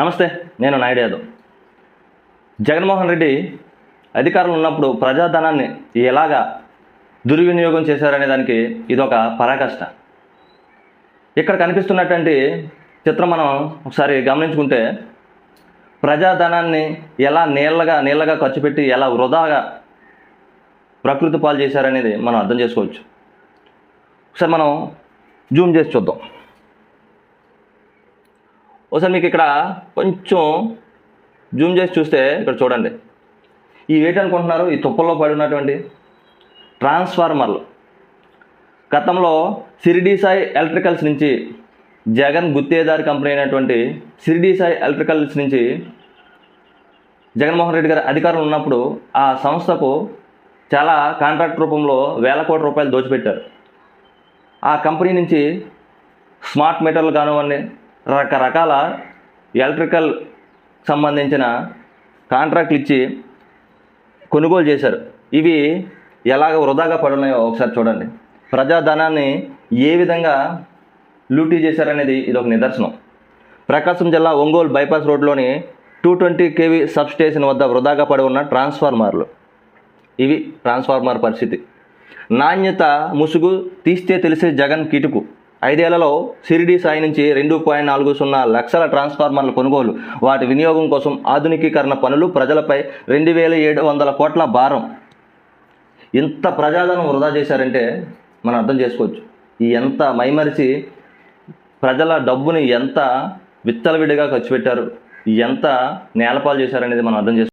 నమస్తే నేను నాయుడు యాదవ్ జగన్మోహన్ రెడ్డి అధికారులు ఉన్నప్పుడు ప్రజాధనాన్ని ఎలాగా దుర్వినియోగం చేశారనే దానికి ఇది ఒక పరాకాష్ట. ఇక్కడ కనిపిస్తున్నటువంటి చిత్రం మనం ఒకసారి గమనించుకుంటే ప్రజాధనాన్ని ఎలా నీళ్ళగా నీళ్ళగా ఖర్చు పెట్టి ఎలా వృధాగా ప్రకృతి పాలు చేశారనేది మనం అర్థం చేసుకోవచ్చు. ఒకసారి మనం జూమ్ చేసి చూద్దాం. ఒకసారి మీకు ఇక్కడ కొంచెం జూమ్ చేసి చూస్తే ఇక్కడ చూడండి. ఈ ఏంటి అనుకుంటున్నారు? ఈ తుప్పల్లో పడి ఉన్నటువంటి ట్రాన్స్ఫార్మర్లు. గతంలో సిరిడి సాయి ఎలక్ట్రికల్స్ నుంచి జగన్ గుత్తేదారి కంపెనీ అయినటువంటి సిరిడి సాయి ఎలక్ట్రికల్స్ నుంచి జగన్మోహన్ రెడ్డి గారు అధికారంలో ఉన్నప్పుడు ఆ సంస్థకు చాలా కాంట్రాక్ట్ రూపంలో వేల కోట్ల రూపాయలు దోచిపెట్టారు. ఆ కంపెనీ నుంచి స్మార్ట్ మీటర్లు కానివ్వండి రకరకాల ఎలక్ట్రికల్ సంబంధించిన కాంట్రాక్ట్లు ఇచ్చి కొనుగోలు చేశారు. ఇవి ఎలాగ వృధాగా పడున్నాయో ఒకసారి చూడండి. ప్రజాధనాన్ని ఏ విధంగా లూటీ చేశారనేది ఇది ఒక నిదర్శనం. ప్రకాశం జిల్లా ఒంగోలు బైపాస్ రోడ్లోని two twenty KV substation వద్ద వృధాగా పడి ఉన్న ట్రాన్స్ఫార్మర్లు. ఇవి ట్రాన్స్ఫార్మర్ పరిస్థితి. నాణ్యత ముసుగు తీస్తే తెలిసే జగన్ కిటుకు. ఐదేళ్ళలో సిరిడి సాయి నుంచి రెండు పాయింట్ నాలుగు సున్నా లక్షల ట్రాన్స్ఫార్మర్ల కొనుగోలు. వాటి వినియోగం కోసం ఆధునికీకరణ పనులు ప్రజలపై రెండు వేల ఏడు వందల కోట్ల భారం. ఇంత ప్రజాధనం వృధా చేశారంటే మనం అర్థం చేసుకోవచ్చు. ఈ ఎంత మైమరిచి ప్రజల డబ్బుని ఎంత విత్తలవిడిగా ఖర్చు పెట్టారు. ఎంత నేలపాలు చేశారనేది మనం అర్థం చేసుకోవచ్చు